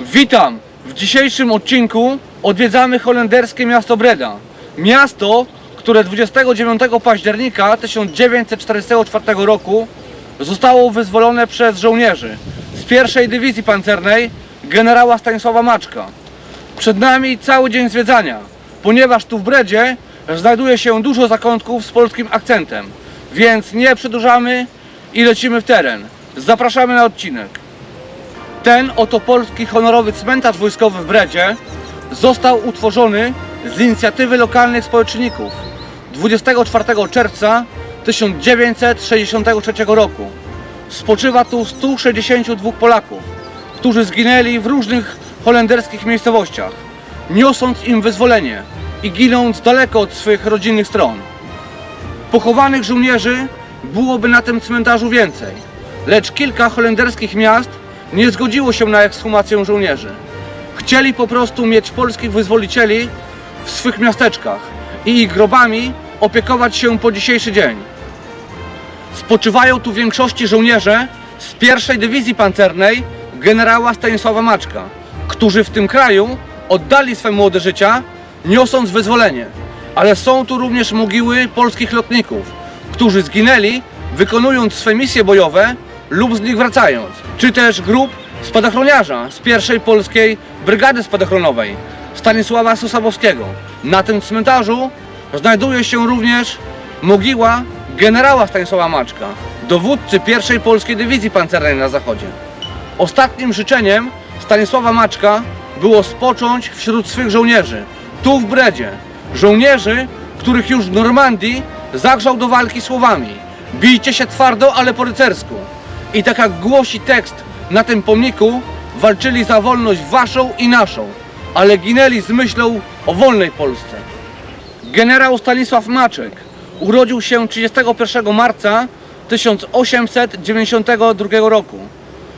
Witam! W dzisiejszym odcinku odwiedzamy holenderskie miasto Breda. Miasto, które 29 października 1944 roku zostało wyzwolone przez żołnierzy z pierwszej dywizji pancernej generała Stanisława Maczka. Przed nami cały dzień zwiedzania, ponieważ tu w Bredzie znajduje się dużo zakątków z polskim akcentem. Więc nie przedłużamy i lecimy w teren. Zapraszamy na odcinek. Ten oto polski honorowy cmentarz wojskowy w Bredzie został utworzony z inicjatywy lokalnych społeczników 24 czerwca 1963 roku. Spoczywa tu 162 Polaków, którzy zginęli w różnych holenderskich miejscowościach, niosąc im wyzwolenie i ginąc daleko od swych rodzinnych stron. Pochowanych żołnierzy byłoby na tym cmentarzu więcej, lecz kilka holenderskich miast nie zgodziło się na ekshumację żołnierzy. Chcieli po prostu mieć polskich wyzwolicieli w swych miasteczkach i ich grobami opiekować się po dzisiejszy dzień. Spoczywają tu w większości żołnierze z pierwszej dywizji pancernej generała Stanisława Maczka, którzy w tym kraju oddali swe młode życia, niosąc wyzwolenie. Ale są tu również mogiły polskich lotników, którzy zginęli wykonując swe misje bojowe lub z nich wracając, czy też grup spadochroniarza z pierwszej polskiej brygady spadochronowej Stanisława Sosabowskiego. Na tym cmentarzu znajduje się również mogiła generała Stanisława Maczka, dowódcy pierwszej polskiej dywizji pancernej na zachodzie. Ostatnim życzeniem Stanisława Maczka było spocząć wśród swych żołnierzy, tu w Bredzie. Żołnierzy, których już w Normandii zagrzał do walki słowami Bijcie się twardo, ale po rycersku. I tak jak głosi tekst na tym pomniku, walczyli za wolność waszą i naszą, ale ginęli z myślą o wolnej Polsce. Generał Stanisław Maczek urodził się 31 marca 1892 roku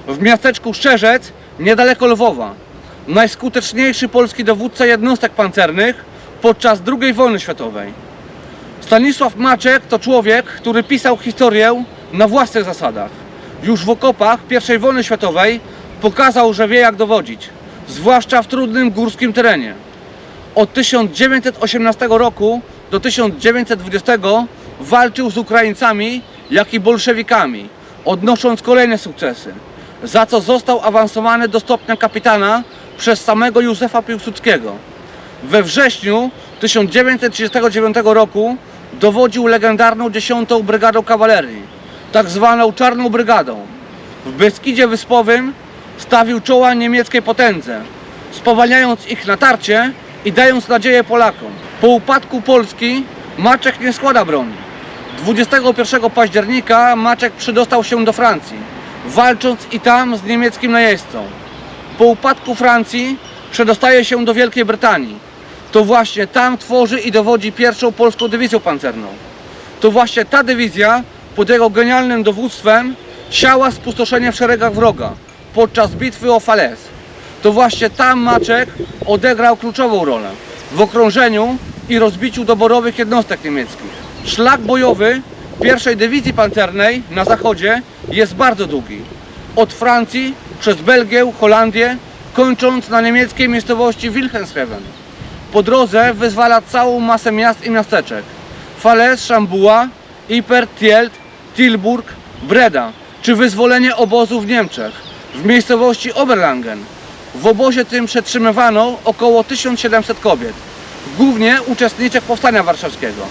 w miasteczku Szczerzec, niedaleko Lwowa. Najskuteczniejszy polski dowódca jednostek pancernych podczas II wojny światowej. Stanisław Maczek to człowiek, który pisał historię na własnych zasadach. Już w okopach I wojny światowej pokazał, że wie jak dowodzić, zwłaszcza w trudnym górskim terenie. Od 1918 roku do 1920 walczył z Ukraińcami, jak i bolszewikami, odnosząc kolejne sukcesy, za co został awansowany do stopnia kapitana przez samego Józefa Piłsudskiego. We wrześniu 1939 roku dowodził legendarną 10 Brygadą Kawalerii, tak zwaną Czarną Brygadą. W Beskidzie Wyspowym stawił czoła niemieckiej potędze, spowalniając ich natarcie i dając nadzieję Polakom. Po upadku Polski Maczek nie składa broni. 21 października Maczek przydostał się do Francji, walcząc i tam z niemieckim najeźdźcą. Po upadku Francji przedostaje się do Wielkiej Brytanii. To właśnie tam tworzy i dowodzi pierwszą polską dywizją pancerną. To właśnie ta dywizja pod jego genialnym dowództwem siała spustoszenie w szeregach wroga podczas bitwy o Falaise. To właśnie tam Maczek odegrał kluczową rolę w okrążeniu i rozbiciu doborowych jednostek niemieckich. Szlak bojowy pierwszej dywizji pancernej na zachodzie jest bardzo długi. Od Francji przez Belgię, Holandię, kończąc na niemieckiej miejscowości Wilhelmshaven. Po drodze wyzwala całą masę miast i miasteczek. Falaise, Szambuła, Ypres, Tielt, Tilburg, Breda, czy wyzwolenie obozu w Niemczech, w miejscowości Oberlangen. W obozie tym przetrzymywano około 1700 kobiet, głównie uczestniczek Powstania Warszawskiego.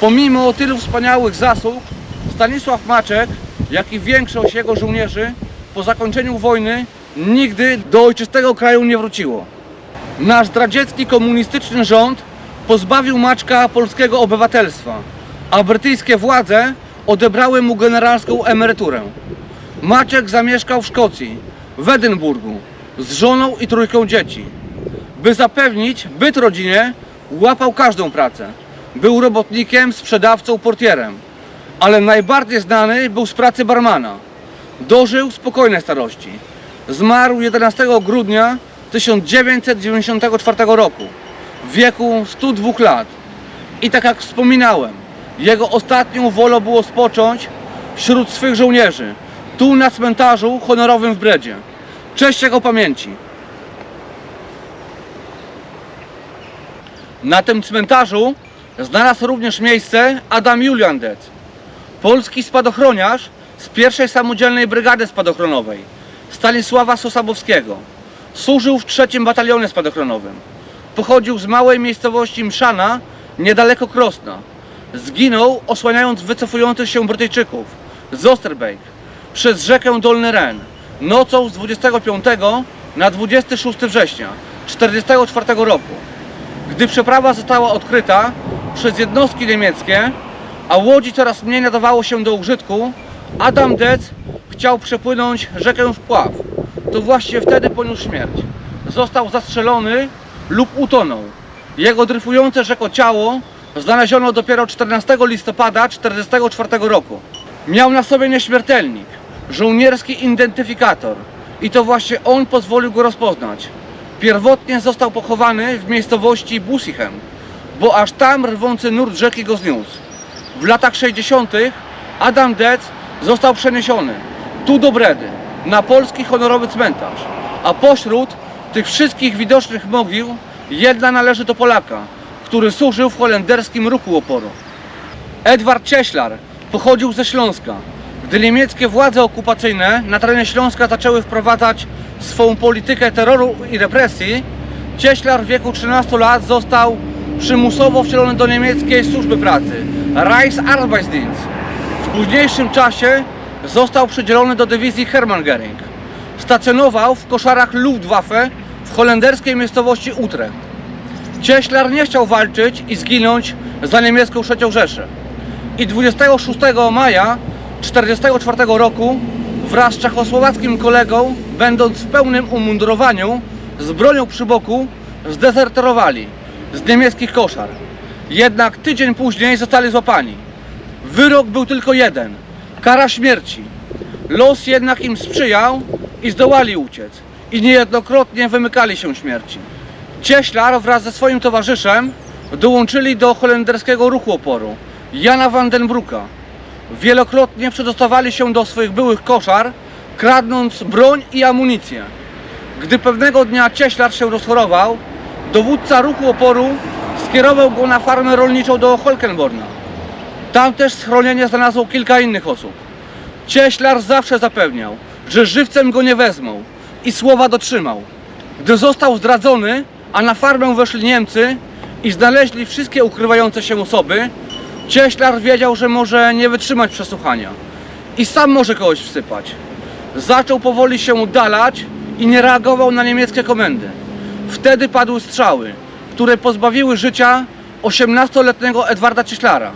Pomimo tylu wspaniałych zasług, Stanisław Maczek, jak i większość jego żołnierzy po zakończeniu wojny nigdy do ojczystego kraju nie wróciło. Nasz zdradziecki komunistyczny rząd pozbawił Maczka polskiego obywatelstwa, a brytyjskie władze odebrały mu generalską emeryturę. Maczek zamieszkał w Szkocji, w Edynburgu, z żoną i trójką dzieci. By zapewnić byt rodzinie, łapał każdą pracę. Był robotnikiem, sprzedawcą, portierem, ale najbardziej znany był z pracy barmana. Dożył spokojnej starości. Zmarł 11 grudnia 1994 roku w wieku 102 lat. I tak jak wspominałem, jego ostatnią wolą było spocząć wśród swych żołnierzy, tu na cmentarzu honorowym w Bredzie. Cześć jego pamięci. Na tym cmentarzu znalazł również miejsce Adam Juliandec, polski spadochroniarz z pierwszej samodzielnej brygady spadochronowej Stanisława Sosabowskiego. Służył w trzecim batalionie spadochronowym. Pochodził z małej miejscowości Mszana, niedaleko Krosna. Zginął osłaniając wycofujących się Brytyjczyków z Osterbeek przez rzekę Dolny Ren nocą z 25 na 26 września 1944 roku. Gdy przeprawa została odkryta przez jednostki niemieckie, a łodzi coraz mniej nadawało się do użytku, Adam Dec chciał przepłynąć rzekę w pław. To właśnie wtedy poniósł śmierć. Został zastrzelony lub utonął. Jego dryfujące rzeko ciało znaleziono dopiero 14 listopada 1944 roku. Miał na sobie nieśmiertelnik, żołnierski identyfikator i to właśnie on pozwolił go rozpoznać. Pierwotnie został pochowany w miejscowości Busichem, bo aż tam rwący nurt rzeki go zniósł. W latach 60. Adam Dec został przeniesiony tu do Bredy, na polski honorowy cmentarz, a pośród tych wszystkich widocznych mogił jedna należy do Polaka, który służył w holenderskim ruchu oporu. Edward Cieślar pochodził ze Śląska. Gdy niemieckie władze okupacyjne na terenie Śląska zaczęły wprowadzać swą politykę terroru i represji, Cieślar w wieku 13 lat został przymusowo wcielony do niemieckiej służby pracy Reichsarbeitsdienst. W późniejszym czasie został przydzielony do dywizji Hermann Göring. Stacjonował w koszarach Luftwaffe w holenderskiej miejscowości Utrecht. Cieślar nie chciał walczyć i zginąć za niemiecką trzecią Rzeszę. I 26 maja 1944 roku wraz z czechosłowackim kolegą, będąc w pełnym umundurowaniu, z bronią przy boku, zdezerterowali z niemieckich koszar. Jednak tydzień później zostali złapani. Wyrok był tylko jeden kara śmierci. Los jednak im sprzyjał i zdołali uciec. I niejednokrotnie wymykali się śmierci. Cieślar wraz ze swoim towarzyszem dołączyli do holenderskiego ruchu oporu Jana van den Broeka. Wielokrotnie przedostawali się do swoich byłych koszar, kradnąc broń i amunicję. Gdy pewnego dnia Cieślar się rozchorował, dowódca ruchu oporu skierował go na farmę rolniczą do Holkenborna. Tam też schronienie znalazło kilka innych osób. Cieślar zawsze zapewniał, że żywcem go nie wezmą i słowa dotrzymał. Gdy został zdradzony, a na farmę weszli Niemcy i znaleźli wszystkie ukrywające się osoby, Cieślar wiedział, że może nie wytrzymać przesłuchania i sam może kogoś wsypać. Zaczął powoli się oddalać i nie reagował na niemieckie komendy. Wtedy padły strzały, które pozbawiły życia 18-letniego Edwarda Cieślara.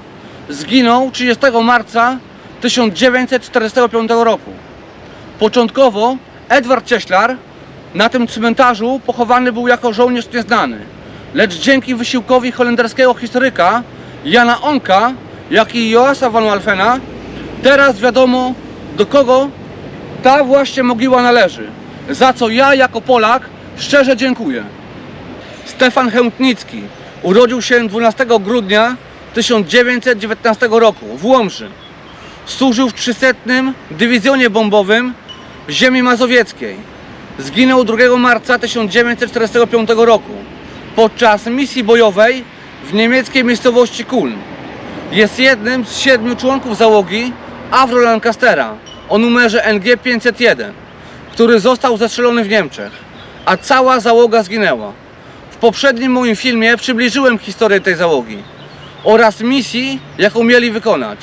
Zginął 30 marca 1945 roku. Początkowo Edward Cieślar na tym cmentarzu pochowany był jako żołnierz nieznany, lecz dzięki wysiłkowi holenderskiego historyka Jana Onka, jak i Joasa van Walfena, teraz wiadomo do kogo ta właśnie mogiła należy, za co ja jako Polak szczerze dziękuję. Stefan Chełtnicki urodził się 12 grudnia 1919 roku w Łomży. Służył w 300 Dywizjonie Bombowym ziemi mazowieckiej. Zginął 2 marca 1945 roku podczas misji bojowej w niemieckiej miejscowości Kulm. Jest jednym z siedmiu członków załogi Avro Lancastera o numerze NG501, który został zestrzelony w Niemczech, a cała załoga zginęła. W poprzednim moim filmie przybliżyłem historię tej załogi oraz misji, jaką mieli wykonać.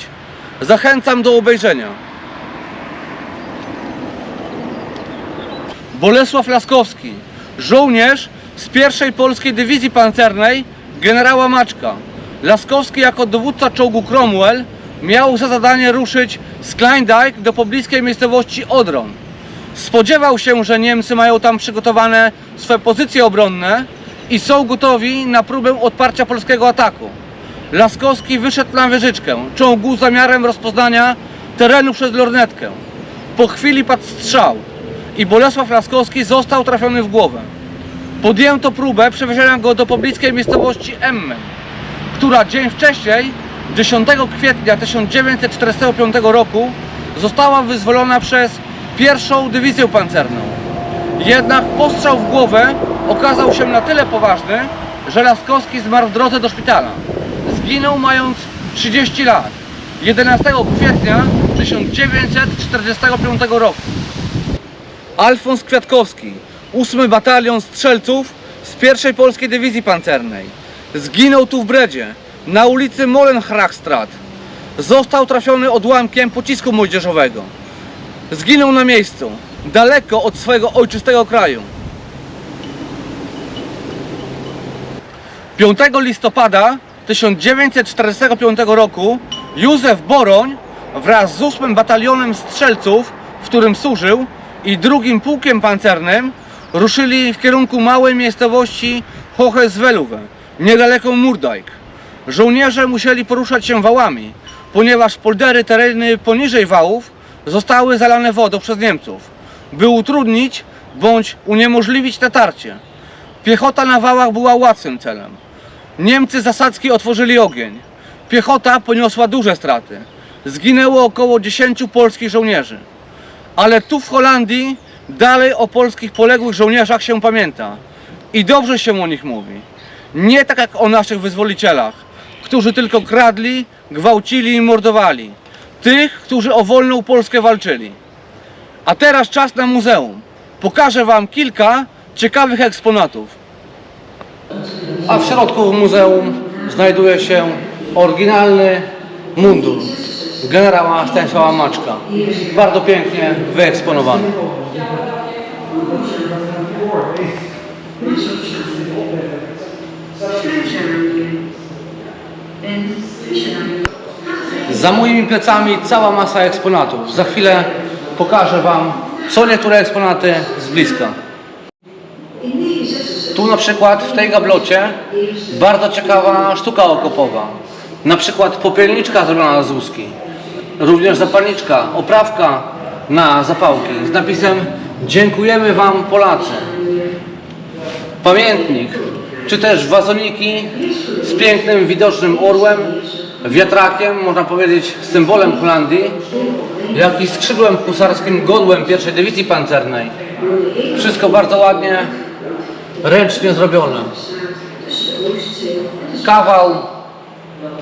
Zachęcam do obejrzenia. Bolesław Laskowski, żołnierz z pierwszej polskiej dywizji pancernej generała Maczka. Laskowski jako dowódca czołgu Cromwell miał za zadanie ruszyć z Kleindyke do pobliskiej miejscowości Odron. Spodziewał się, że Niemcy mają tam przygotowane swe pozycje obronne i są gotowi na próbę odparcia polskiego ataku. Laskowski wyszedł na wyżyczkę czołgu zamiarem rozpoznania terenu przez lornetkę. Po chwili padł strzał i Bolesław Laskowski został trafiony w głowę. Podjęto próbę przewiezienia go do pobliskiej miejscowości Emmen, która dzień wcześniej, 10 kwietnia 1945 roku, została wyzwolona przez pierwszą dywizję pancerną. Jednak postrzał w głowę okazał się na tyle poważny, że Laskowski zmarł w drodze do szpitala. Zginął mając 30 lat. 11 kwietnia 1945 roku. Alfons Kwiatkowski, 8 Batalion Strzelców z pierwszej Polskiej Dywizji Pancernej. Zginął tu w Bredzie, na ulicy Molenhrachstraat. Został trafiony odłamkiem pocisku młodzieżowego. Zginął na miejscu, daleko od swojego ojczystego kraju. 5 listopada 1945 roku Józef Boroń wraz z 8 batalionem strzelców, w którym służył, i drugim pułkiem pancernym ruszyli w kierunku małej miejscowości Hochesweluwe, niedaleko Murdijk. Żołnierze musieli poruszać się wałami, ponieważ poldery tereny poniżej wałów zostały zalane wodą przez Niemców, by utrudnić bądź uniemożliwić natarcie. Piechota na wałach była łatwym celem. Niemcy zasadzki otworzyli ogień. Piechota poniosła duże straty. Zginęło około 10 polskich żołnierzy. Ale tu w Holandii dalej o polskich poległych żołnierzach się pamięta. I dobrze się o nich mówi. Nie tak jak o naszych wyzwolicielach, którzy tylko kradli, gwałcili i mordowali. Tych, którzy o wolną Polskę walczyli. A teraz czas na muzeum. Pokażę Wam kilka ciekawych eksponatów. A w środku muzeum znajduje się oryginalny mundur generała Stanisława Maczka. Bardzo pięknie wyeksponowany. Za moimi plecami cała masa eksponatów. Za chwilę pokażę Wam, co niektóre eksponaty z bliska. Tu na przykład w tej gablocie bardzo ciekawa sztuka okopowa. Na przykład popielniczka zrobiona z łuski. Również zapalniczka, oprawka na zapałki z napisem Dziękujemy Wam Polacy. Pamiętnik, czy też wazoniki z pięknym widocznym orłem, wiatrakiem, można powiedzieć symbolem Holandii, jak i skrzydłem husarskim godłem pierwszej dywizji pancernej. Wszystko bardzo ładnie ręcznie zrobione. Kawał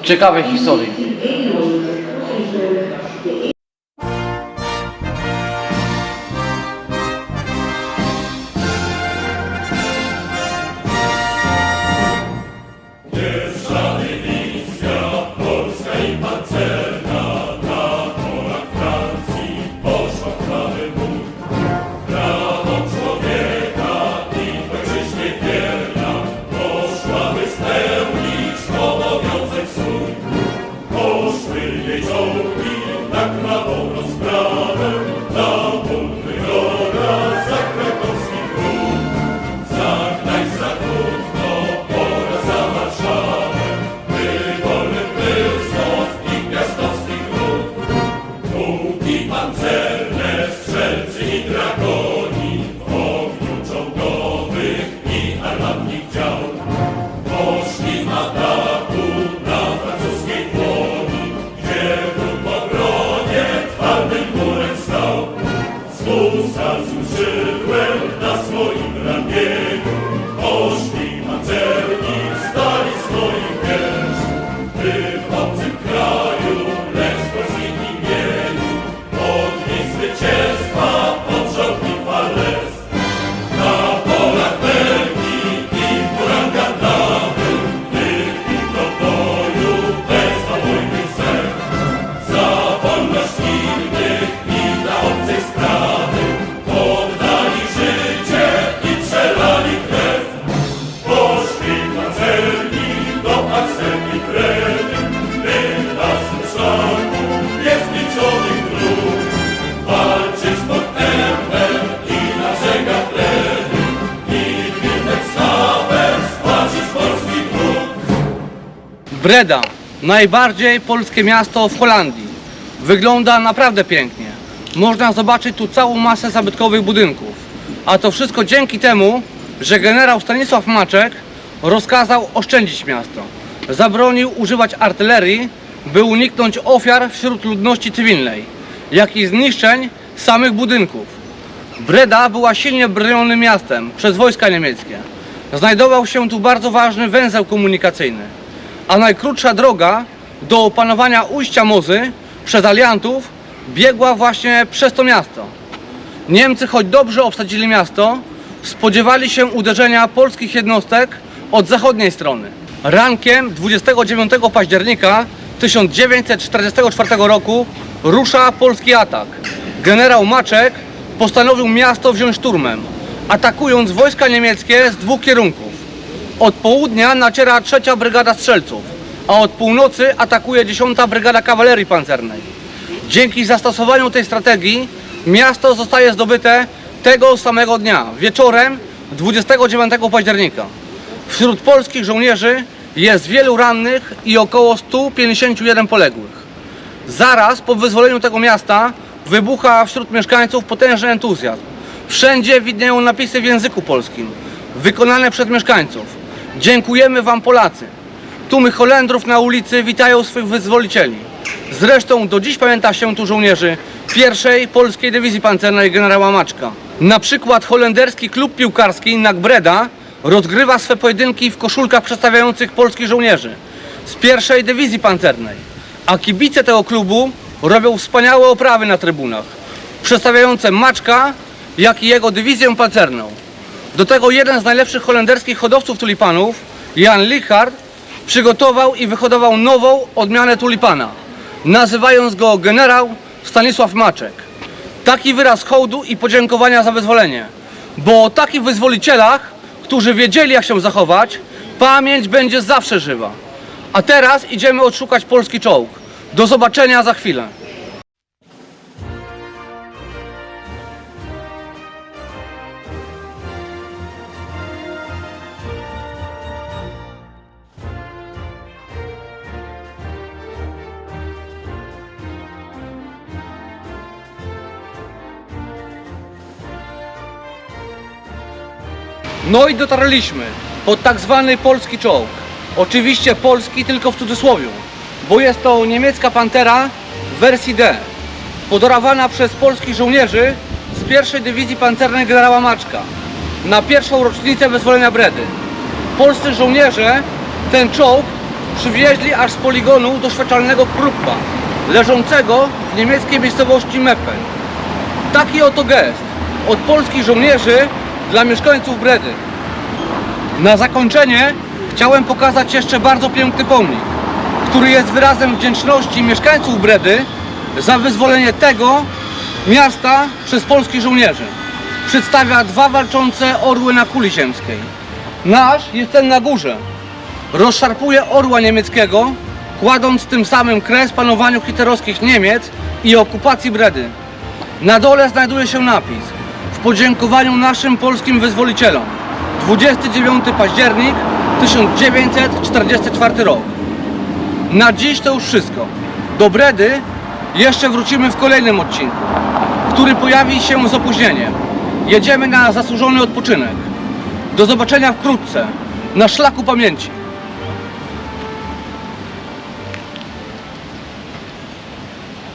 ciekawej historii. Pancerne, strzelcy i Breda, najbardziej polskie miasto w Holandii. Wygląda naprawdę pięknie. Można zobaczyć tu całą masę zabytkowych budynków. A to wszystko dzięki temu, że generał Stanisław Maczek rozkazał oszczędzić miasto. Zabronił używać artylerii, by uniknąć ofiar wśród ludności cywilnej, jak i zniszczeń samych budynków. Breda była silnie bronionym miastem przez wojska niemieckie. znajdował się tu bardzo ważny węzeł komunikacyjny, a najkrótsza droga do opanowania ujścia Mozy przez aliantów biegła właśnie przez to miasto. Niemcy, choć dobrze obsadzili miasto, spodziewali się uderzenia polskich jednostek od zachodniej strony. Rankiem 29 października 1944 roku rusza polski atak. Generał Maczek postanowił miasto wziąć szturmem, atakując wojska niemieckie z dwóch kierunków. Od południa naciera trzecia brygada strzelców, a od północy atakuje 10 brygada kawalerii pancernej. Dzięki zastosowaniu tej strategii miasto zostaje zdobyte tego samego dnia, wieczorem 29 października. Wśród polskich żołnierzy jest wielu rannych i około 151 poległych. Zaraz po wyzwoleniu tego miasta wybucha wśród mieszkańców potężny entuzjazm. Wszędzie widnieją napisy w języku polskim, wykonane przez mieszkańców. Dziękujemy Wam Polacy. Tłumy Holendrów na ulicy witają swych wyzwolicieli. Zresztą do dziś pamięta się tu żołnierzy pierwszej polskiej dywizji pancernej generała Maczka. Na przykład holenderski klub piłkarski Nagbreda rozgrywa swe pojedynki w koszulkach przedstawiających polskich żołnierzy z pierwszej dywizji pancernej, a kibice tego klubu robią wspaniałe oprawy na trybunach, przedstawiające Maczka, jak i jego dywizję pancerną. Do tego jeden z najlepszych holenderskich hodowców tulipanów, Jan Lichard, przygotował i wyhodował nową odmianę tulipana, nazywając go generał Stanisław Maczek. Taki wyraz hołdu i podziękowania za wyzwolenie, bo o takich wyzwolicielach, którzy wiedzieli jak się zachować, pamięć będzie zawsze żywa. A teraz idziemy odszukać polski czołg. Do zobaczenia za chwilę. No i dotarliśmy pod tak zwany polski czołg. Oczywiście polski tylko w cudzysłowie, bo jest to niemiecka Pantera w wersji D, podorowana przez polskich żołnierzy z pierwszej dywizji pancernej generała Maczka na pierwszą rocznicę wyzwolenia Bredy. Polscy żołnierze ten czołg przywieźli aż z poligonu doświadczalnego Kruppa, leżącego w niemieckiej miejscowości Meppen. Taki oto gest od polskich żołnierzy dla mieszkańców Bredy. Na zakończenie chciałem pokazać jeszcze bardzo piękny pomnik, który jest wyrazem wdzięczności mieszkańców Bredy za wyzwolenie tego miasta przez polskich żołnierzy. Przedstawia dwa walczące orły na kuli ziemskiej. Nasz jest ten na górze. Rozszarpuje orła niemieckiego, kładąc tym samym kres panowaniu hitlerowskich Niemiec i okupacji Bredy. Na dole znajduje się napis podziękowaniu naszym polskim wyzwolicielom. 29 październik 1944 rok. Na dziś to już wszystko. Do Bredy jeszcze wrócimy w kolejnym odcinku, który pojawi się z opóźnieniem. Jedziemy na zasłużony odpoczynek. Do zobaczenia wkrótce na szlaku pamięci.